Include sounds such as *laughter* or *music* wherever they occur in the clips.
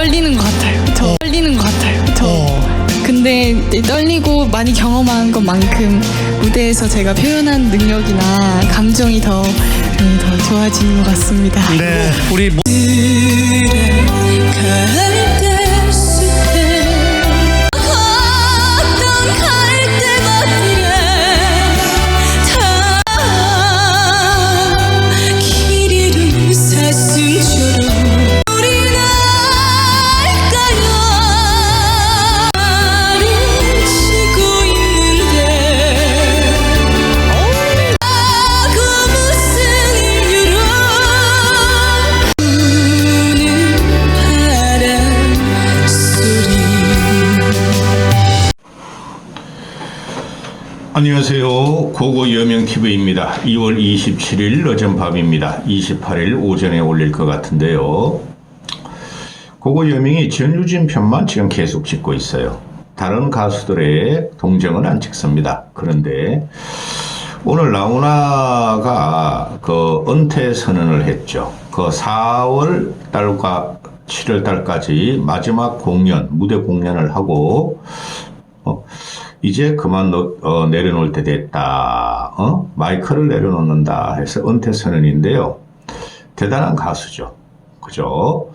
떨리는 것 같아요. 저 떨리는 것 같아요. 저 근데 떨리고 많이 경험한 것만큼 무대에서 제가 표현한 능력이나 감정이 더, 네, 더 좋아지는 것 같습니다. 네, 우리 모- 숲 안녕하세요. 고고 여명 TV입니다. 2월 27일 늦은 밤입니다. 28일 오전에 올릴 것 같은데요. 고고 여명이 전유진 편만 지금 계속 찍고 있어요. 다른 가수들의 동정은 안 찍습니다. 그런데 오늘 나훈아가 그 은퇴 선언을 했죠. 그 4월 달과 7월 달까지 마지막 공연, 무대 공연을 하고 어, 이제 그만 놓- 어, 내려놓을 때 됐다. 어? 마이크를 내려놓는다 해서 은퇴 선언인데요. 대단한 가수죠. 그죠?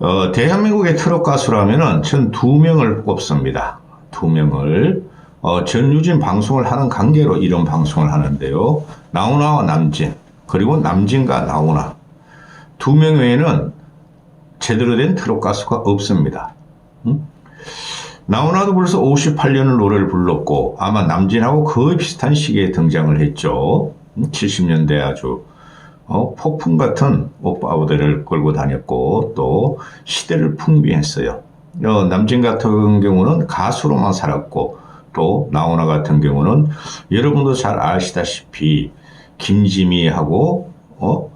어, 대한민국의 트롯 가수라면은 전 두 명을 꼽습니다. 두 명을. 어, 전유진 방송을 하는 관계로 이런 방송을 하는데요. 나훈아와 남진, 그리고 남진과 나훈아. 두 명 외에는 제대로 된 트롯 가수가 없습니다. 나훈아도 벌써 58년을 노래를 불렀고 아마 남진하고 거의 비슷한 시기에 등장을 했죠. 70년대 아주 어, 폭풍 같은 오빠 무대를 끌고 다녔고 또 시대를 풍미했어요. 어, 남진 같은 경우는 가수로만 살았고 또 나훈아 같은 경우는 여러분도 잘 아시다시피 김지미하고 어,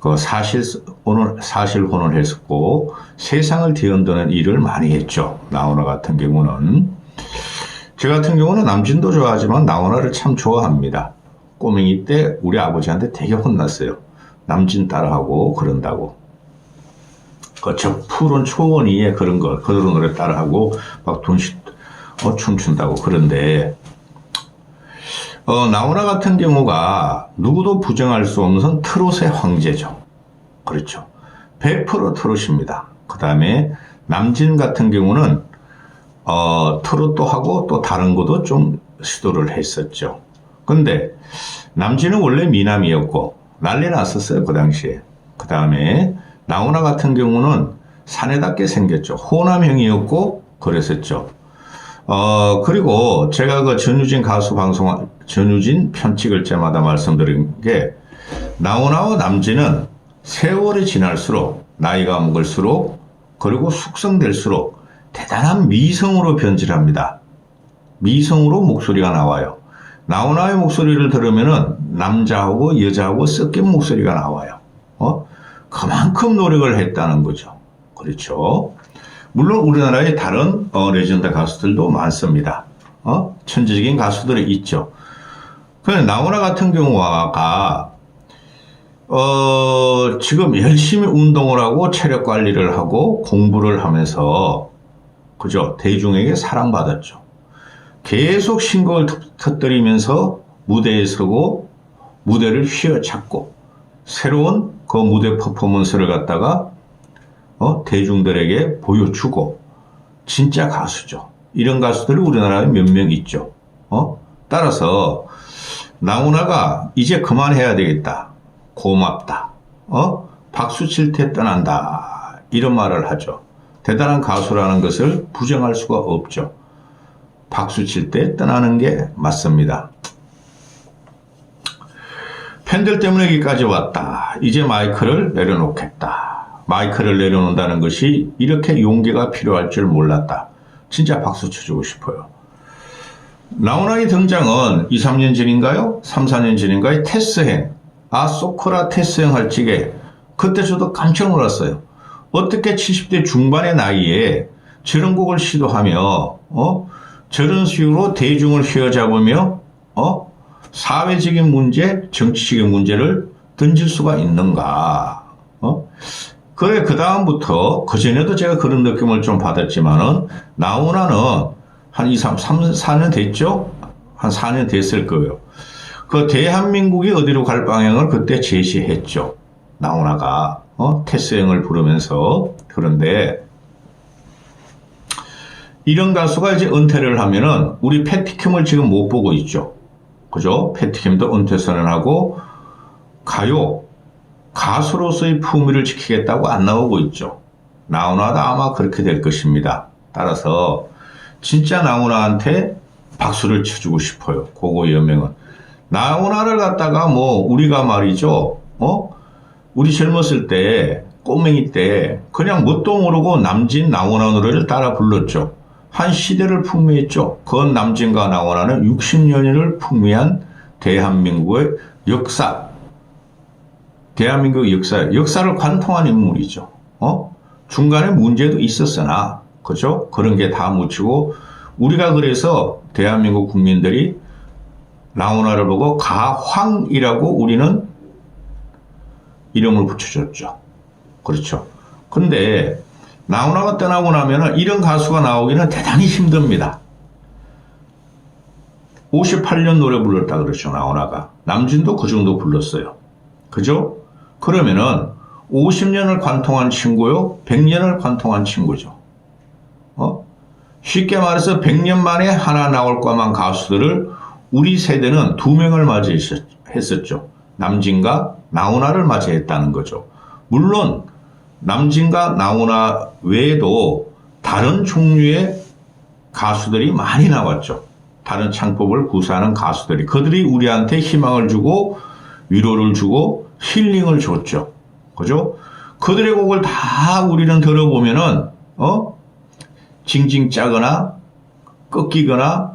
그 사실 오늘 사실 혼을 했었고 세상을 뒤흔드는 일을 많이 했죠. 나훈아 같은 경우는 저 같은 경우는 남진도 좋아하지만 나훈아를 참 좋아합니다. 꼬맹이 때 우리 아버지한테 되게 혼났어요. 남진 따라하고 그런다고. 그저 푸른 초원 위에 그런 거 그런 노래 따라하고 막 돈씩 어, 춤춘다고 그런데 어, 나훈아 같은 경우가 누구도 부정할 수 없는 트롯의 황제죠. 그렇죠. 100% 트롯입니다. 그 다음에 남진 같은 경우는 어, 트롯도 하고 또 다른 것도 좀 시도를 했었죠. 근데 남진은 원래 미남이었고 난리 났었어요. 그 당시에. 그 다음에 나훈아 같은 경우는 사내답게 생겼죠. 호남형이었고 그랬었죠. 어, 그리고 제가 그 전유진 가수 방송, 전유진 편 찍을 때마다 말씀드린 게, 나훈아와 남진은 세월이 지날수록, 나이가 먹을수록, 그리고 숙성될수록 대단한 미성으로 변질합니다. 미성으로 목소리가 나와요. 나훈아의 목소리를 들으면은 남자하고 여자하고 섞인 목소리가 나와요. 어? 그만큼 노력을 했다는 거죠. 그렇죠. 물론 우리나라에 다른 어, 레전드 가수들도 많습니다. 어? 천재적인 가수들이 있죠. 그런데 나훈아 같은 경우가 어, 지금 열심히 운동을 하고 체력 관리를 하고 공부를 하면서 그죠 대중에게 사랑받았죠. 계속 신곡을 터- 터뜨리면서 무대에 서고 무대를 휘어잡고 새로운 그 무대 퍼포먼스를 갖다가 어, 대중들에게 보여주고 진짜 가수죠. 이런 가수들이 우리나라에 몇 명 있죠. 어? 따라서 나훈아가 이제 그만해야 되겠다. 고맙다. 어? 박수 칠 때 떠난다. 이런 말을 하죠. 대단한 가수라는 것을 부정할 수가 없죠. 박수 칠 때 떠나는 게 맞습니다. 팬들 때문에 여기까지 왔다. 이제 마이크를 내려놓겠다. 마이크를 내려놓는다는 것이 이렇게 용기가 필요할 줄 몰랐다. 진짜 박수 쳐주고 싶어요. 나훈아의 등장은 2, 3년 전인가요? 3, 4년 전인가요? 테스행. 아, 소크라 테스행 할 적에 그때 저도 깜짝 놀랐어요. 어떻게 70대 중반의 나이에 저런 곡을 시도하며, 어? 저런 식으로 대중을 휘어잡으며, 어? 사회적인 문제, 정치적인 문제를 던질 수가 있는가? 어? 그래, 그 다음부터, 그 전에도 제가 그런 느낌을 좀 받았지만은, 나오나는 한 2, 3, 3, 4년 됐죠? 한 4년 됐을 거예요. 그 대한민국이 어디로 갈 방향을 그때 제시했죠. 나오나가, 어? 테스형을 부르면서. 그런데, 이런 가수가 이제 은퇴를 하면은, 우리 패티킴을 지금 못 보고 있죠. 그죠? 패티킴도 은퇴 선언하고, 가요, 가수로서의 품위를 지키겠다고 안 나오고 있죠. 나훈아도 아마 그렇게 될 것입니다. 따라서 진짜 나훈아한테 박수를 쳐주고 싶어요. 고고 여명은. 나훈아를 갖다가 뭐 우리가 말이죠. 어? 우리 젊었을 때 꼬맹이 때 그냥 뭣도 모르고 남진 나훈아 노래를 따라 불렀죠. 한 시대를 풍미했죠. 그건 남진과 나훈아는 60년을 풍미한 대한민국의 역사, 대한민국 역사, 역사를 관통한 인물이죠. 어? 중간에 문제도 있었으나, 그죠? 그런 게 다 묻히고, 우리가 그래서 대한민국 국민들이 나훈아를 보고 가황이라고 우리는 이름을 붙여줬죠. 그렇죠. 근데 나훈아가 떠나고 나면은 이런 가수가 나오기는 대단히 힘듭니다. 58년 노래 불렀다 그랬죠, 나훈아가. 남진도 그 정도 불렀어요. 그죠? 그러면은 50년을 관통한 친구요, 100년을 관통한 친구죠. 어? 쉽게 말해서 100년 만에 하나 나올 것만 가수들을 우리 세대는 두 명을 맞이했었죠. 남진과 나훈아를 맞이했다는 거죠. 물론 남진과 나훈아 외에도 다른 종류의 가수들이 많이 나왔죠. 다른 창법을 구사하는 가수들이 그들이 우리한테 희망을 주고 위로를 주고 힐링을 줬죠. 그죠? 그들의 곡을 다 우리는 들어보면은, 어? 징징 짜거나, 꺾이거나,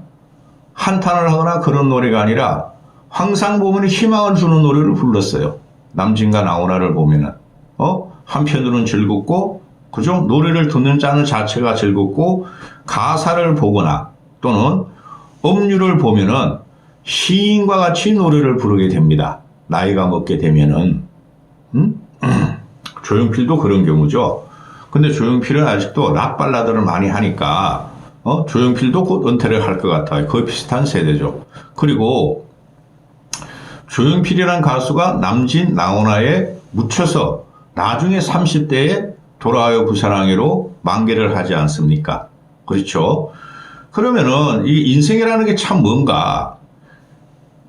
한탄을 하거나 그런 노래가 아니라, 항상 보면 희망을 주는 노래를 불렀어요. 남진과 나훈아를 보면은, 어? 한편으로는 즐겁고, 그죠? 노래를 듣는 자는 자체가 즐겁고, 가사를 보거나, 또는 음률을 보면은, 시인과 같이 노래를 부르게 됩니다. 나이가 먹게 되면은, 음? *clears throat* 조용필도 그런 경우죠. 근데 조용필은 아직도 락 발라드를 많이 하니까, 어? 조용필도 곧 은퇴를 할 것 같아요. 거의 비슷한 세대죠. 그리고, 조용필이란 가수가 남진, 나훈아에 묻혀서 나중에 30대에 돌아와요 부산항해로 만개를 하지 않습니까? 그렇죠. 그러면은 이 인생이라는 게 참 뭔가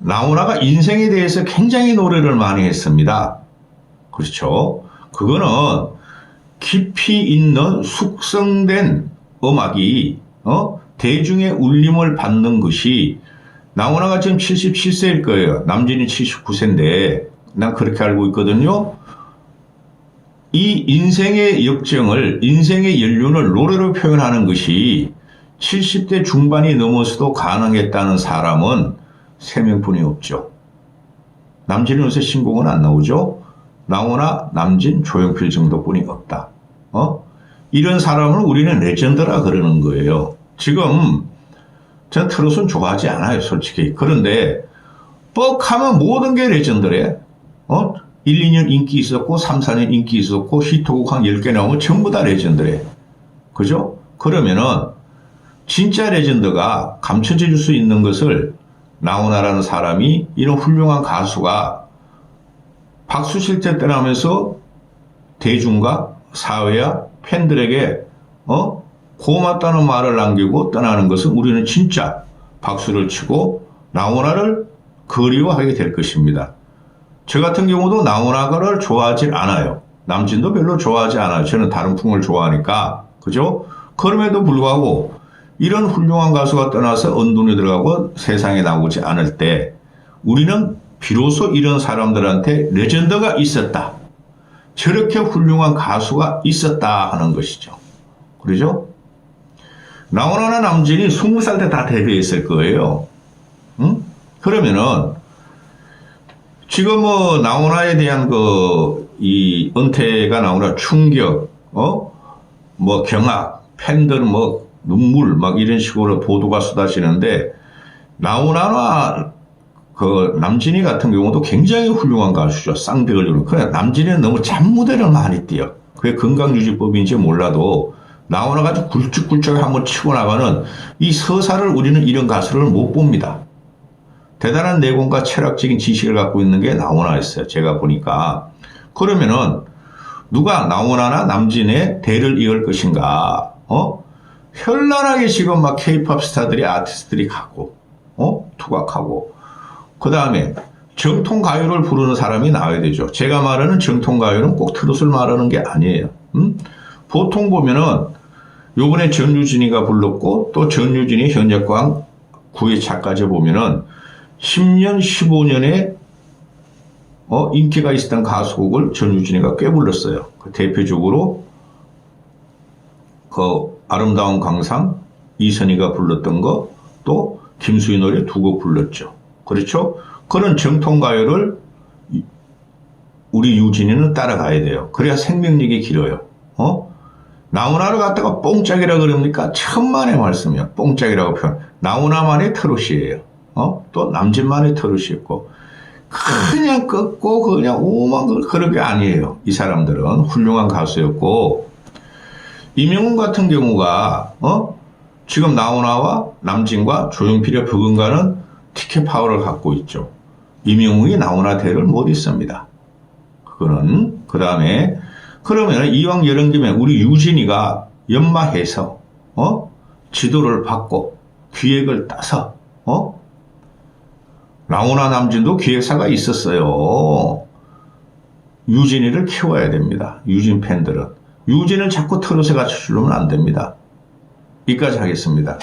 나훈아가 인생에 대해서 굉장히 노래를 많이 했습니다. 그렇죠. 그거는 깊이 있는 숙성된 음악이 어? 대중의 울림을 받는 것이 나훈아가 지금 77세일 거예요. 남진이 79세인데 난 그렇게 알고 있거든요. 이 인생의 역정을 인생의 연륜을 노래로 표현하는 것이 70대 중반이 넘어서도 가능했다는 사람은 3명뿐이 없죠. 남진은 요새 신곡은 안 나오죠? 나오나 남진, 조용필 정도뿐이 없다. 어? 이런 사람을 우리는 레전드라 그러는 거예요. 지금 전 트롯은 좋아하지 않아요, 솔직히. 그런데 뻑하면 모든 게 레전드래. 어? 1, 2년 인기 있었고 3, 4년 인기 있었고 히트곡 한 10개 나오면 전부 다 레전드래. 그죠? 그러면은 진짜 레전드가 감춰질 수 있는 것을 나훈아라는 사람이 이런 훌륭한 가수가 박수 칠 때 떠나면서 대중과 사회와 팬들에게 어 고맙다는 말을 남기고 떠나는 것은 우리는 진짜 박수를 치고 나훈아를 그리워하게 될 것입니다. 저 같은 경우도 나훈아를 좋아하지 않아요. 남진도 별로 좋아하지 않아요. 저는 다른 풍을 좋아하니까 그죠? 그럼에도 불구하고 이런 훌륭한 가수가 떠나서 언둔에 들어가고 세상에 나오지 않을 때 우리는 비로소 이런 사람들한테 레전드가 있었다. 저렇게 훌륭한 가수가 있었다 하는 것이죠. 그러죠? 나훈아나 남진이 20살 때 다 데뷔했을 거예요. 응? 그러면은 지금 뭐 나훈아에 대한 그 이 은퇴가 나오나 충격, 어? 뭐 경악, 팬들 뭐 눈물 막 이런 식으로 보도가 쏟아지는데 나훈아나 그 남진이 같은 경우도 굉장히 훌륭한 가수죠. 쌍벽을. 그래 남진이는 너무 잠무대를 많이 뛰어. 그게 건강유지법인지 몰라도 나오나가지고 굵직굵직 한번 치고 나가는 이 서사를 우리는 이런 가수를 못 봅니다. 대단한 내공과 철학적인 지식을 갖고 있는 게 나오나였어요. 제가 보니까. 그러면은 누가 나오나나 남진의 대를 이을 것인가? 어? 현란하게 지금 막 케이팝 스타들이 아티스트들이 가고, 어? 투각하고. 그 다음에 정통 가요를 부르는 사람이 나와야 되죠. 제가 말하는 정통 가요는 꼭 트롯을 말하는 게 아니에요. 음? 보통 보면은 요번에 전유진이가 불렀고 또 전유진이 현역광 9회차까지 보면은 10년, 15년에 어, 인기가 있었던 가수곡을 전유진이가 꽤 불렀어요. 그 대표적으로 그 아름다운 강상 이선희가 불렀던 거 또 김수희 노래 두 곡 불렀죠. 그렇죠? 그런 정통 가요를 이- 우리 유진이는 따라가야 돼요. 그래야 생명력이 길어요. 어? 나훈아를 갖다가 뽕짝이라 그럽니까? 천만의 말씀이요. 뽕짝이라고 표현. 나훈아만의 트롯이에요. 어? 또 남진만의 트롯이 있고. 그냥 꺾고 그냥 오만 그- 그런 게 아니에요. 이 사람들은 훌륭한 가수였고 이명훈 같은 경우가 어? 지금 나훈아와 남진과 조용필의 버금가는 티켓 파워를 갖고 있죠. 이명훈이 나훈아 대를 못 있습니다. 그거는 그 다음에 그러면 이왕 이런 김에 우리 유진이가 연마해서 어 지도를 받고 기획을 따서 어 나훈아 남진도 기획사가 있었어요. 유진이를 키워야 됩니다. 유진 팬들은 유진을 자꾸 트롯에 갖춰주려면 안 됩니다. 여기까지 하겠습니다.